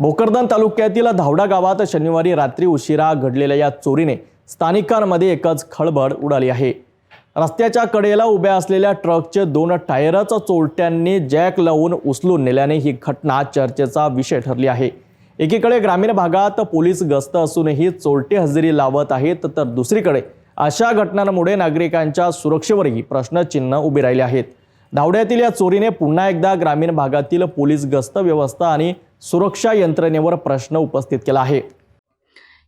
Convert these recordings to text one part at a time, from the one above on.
भोकरदन तालुक्यातील धावडा गावात शनिवारी रात्री उशिरा घडलेल्या या चोरीने स्थानिकांमध्ये एकच खळबळ उडाली आहे. रस्त्याच्या कडेला उभ्या असलेल्या ट्रकचे दोन टायरच चोरट्यांनी जॅक लावून उचलून नेल्याने ही घटना चर्चेचा विषय ठरली आहे. एकीकडे ग्रामीण भागात पोलीस गस्त असूनही चोरटे हजेरी लावत आहेत तर दुसरीकडे अशा घटनांमुळे नागरिकांच्या सुरक्षेवरही प्रश्नचिन्ह उभे राहिले आहेत. धावड्यातील या चोरीने पुन्हा एकदा ग्रामीण भागातील पोलीस गस्त व्यवस्था आणि सुरक्षा यंत्रणेवर प्रश्न उपस्थित केला आहे.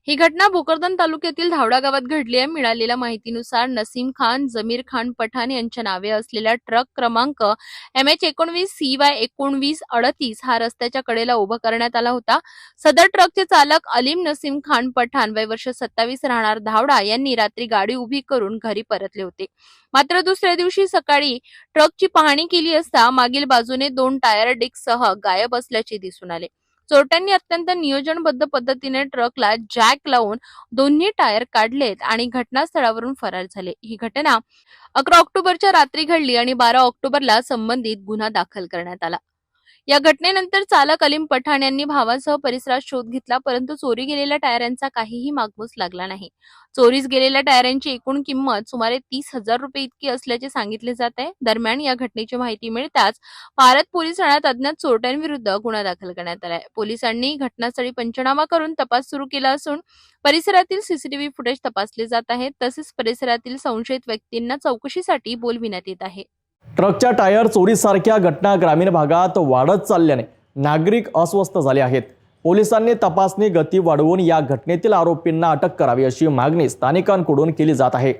ही घटना भोकरदन तालुक्यातील धावडा गावात घडली आहे. मिळालेल्या माहितीनुसार नसीम खान जमीर खान पठाण यांच्या नावे असलेला ट्रक क्रमांक एम एच एकोणवीस सी वाय एकोणवीस अडतीस हा रस्त्याच्या कडेला उभा करण्यात आला होता. सदर ट्रकचे चालक अलीम नसीम खान पठाण वय वर्ष सत्तावीस राहणार धावडा यांनी रात्री गाडी उभी करून घरी परतले होते. मात्र दुसऱ्या दिवशी सकाळी ट्रकची पाहणी केली असता मागील बाजूने दोन टायर डिस्कसह गायब असल्याचे दिसून आले. चोरट्यांनी अत्यंत नियोजनबद्ध पद्धतीने ट्रकला जॅक लावून दोन्ही टायर काढलेत आणि घटनास्थळावरून फरार झाले. ही घटना अकरा ऑक्टोबरच्या रात्री घडली आणि बारा ऑक्टोबरला संबंधित गुन्हा दाखल करण्यात आला. या घटनेनंतर चालक अलीम पठाण यांनी भावासह परिसरात शोध घेतला परंतु चोरी गेलेल्या टायरांचा काहीही मागमूस लागला नाही. चोरीस गेलेल्या टायरांची एकूण किंमत सुमारे तीस हजार रुपये इतकी असल्याचे सांगितले जात आहे. दरम्यान या घटनेची माहिती मिळताच भारत पोलीस ठाण्यात अज्ञात चोरट्यांविरुद्ध गुन्हा दाखल करण्यात आलाय. पोलिसांनी घटनास्थळी पंचनामा करून तपास सुरू केला असून परिसरातील सीसीटीव्ही फुटेज तपासले जात आहेत तसेच परिसरातील संशयित व्यक्तींना चौकशीसाठी बोलविण्यात येत आहे. ट्रकच्या टायर चोरीसारख्या घटना ग्रामीण भागात वाढत चालल्याने नागरिक अस्वस्थ झाले आहेत. पोलिसांनी तपासणी गती वाढवून या घटनेतील आरोपींना अटक करावी अशी मागणी स्थानिकांकडून केली जात आहे.